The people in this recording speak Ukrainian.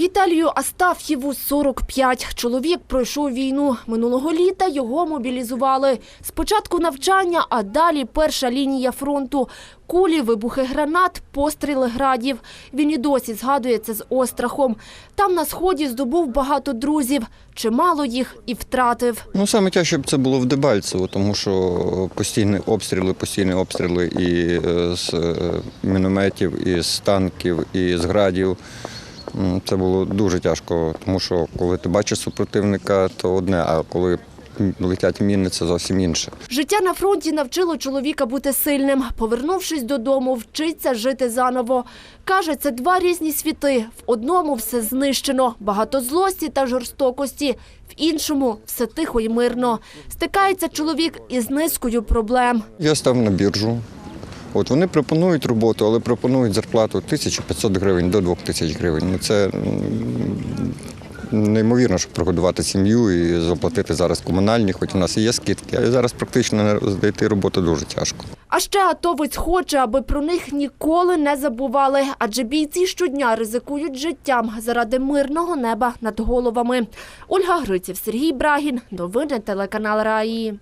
Віталію Астаф'єву 45. Чоловік пройшов війну. Минулого літа його мобілізували. Спочатку навчання, а далі перша лінія фронту. Кулі, вибухи гранат, постріли градів. Він і досі згадує це з острахом. Там на сході здобув багато друзів. Чимало їх і втратив. Ну, саме тяжче, щоб це було в Дебальцево, тому що постійні обстріли, постійні обстріли і е, з е, мінометів, і з танків, і з градів. Це було дуже тяжко, тому що коли ти бачиш супротивника, то одне, а коли летять міни, це зовсім інше. Життя на фронті навчило чоловіка бути сильним. Повернувшись додому, вчиться жити заново. Каже, це два різні світи. В одному все знищено, багато злості та жорстокості, в іншому все тихо і мирно. Стикається чоловік із низкою проблем. Я став на біржу. От вони пропонують роботу, але пропонують зарплату 1500 гривень до 2000 гривень. Ну це неймовірно, щоб прогодувати сім'ю і заплатити зараз комунальні, хоч у нас і є скидки. А зараз практично знайти роботу дуже тяжко. А ще атовець хоче, аби про них ніколи не забували, адже бійці щодня ризикують життям заради мирного неба над головами. Ольга Гриців, Сергій Брагін. Новини телеканал Раї.